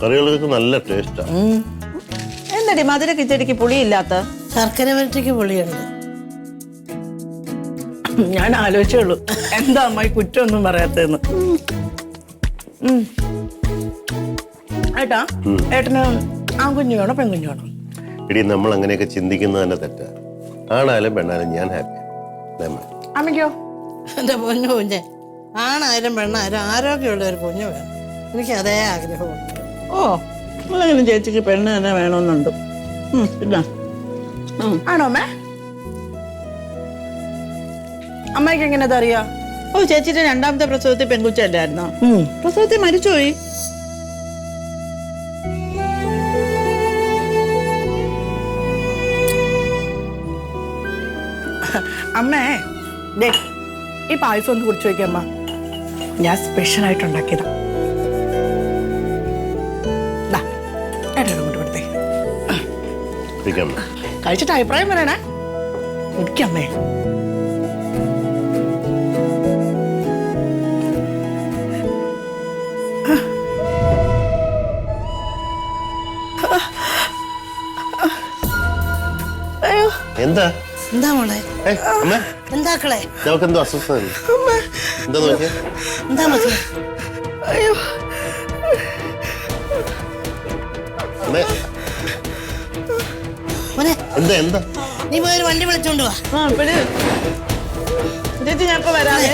കറികൾക്ക് നല്ല ടേസ്റ്റാ എന്നടി മധുര കിച്ചടിക്ക് പുളിയില്ലാത്ത? ശർക്കര വരട്ടിക്ക് പുളിയുണ്ട്. ഞാൻ ആലോചിച്ചുള്ളൂ എന്താ അമ്മായി കുറ്റമൊന്നും പറയാത്തെന്ന്. ഏട്ടാ ഏട്ടന് ആൺകുഞ്ഞു വേണോ പെൺകുഞ്ഞു വേണോ ഇടി നമ്മൾ അങ്ങനെയൊക്കെ ചിന്തിക്കുന്നത് തന്നെ തെറ്റാ. ആണായാലും പെണ്ണായാലും ഞാൻ ഹാപ്പി അമ്മയ്ക്കോ? എന്റെ പൊന്നു കുഞ്ഞെ ആണായാലും പെണ്ണായാലും ആരോഗ്യമുള്ള ഒരു കുഞ്ഞു വേണം. എനിക്ക് അതേ ആഗ്രഹമുണ്ട്. ഓ നിങ്ങളെങ്ങനെ ചേച്ചിക്ക് പെണ്ണ് തന്നെ വേണമെന്നുണ്ട്. പിന്നെ. ആണോ അമ്മേ? അമ്മയ്ക്ക് എങ്ങനെ അറിയാ ഓ ചേച്ചിയുടെ രണ്ടാമത്തെ പ്രസവത്തിൽ പെൺകുച്ചല്ലായിരുന്നോ പ്രസവത്തിൽ മരിച്ചുപോയി അമ്മേ ഈ പായസം ഒന്ന് കുടിച്ചു നോക്കിയമ്മ. ഞാൻ സ്പെഷ്യൽ ആയിട്ട് ഇരിക്കാം കഴിച്ചിട്ട് അഭിപ്രായം പറയണേ. കുടിക്കമ്മേ എന്താ? എന്താ മോളെ? ഏ അമ്മ. എന്താക്കളെ നമുക്ക് എന്തോ എന്താ നോക്കിയാ? എന്താ മക്കളെ? അയ്യോ എന്താ എന്താ? നീ പോയൊരു വണ്ടി വിളിച്ചോണ്ട് വാ. ചേച്ചി ഞാൻ ഇപ്പൊ വരാമേ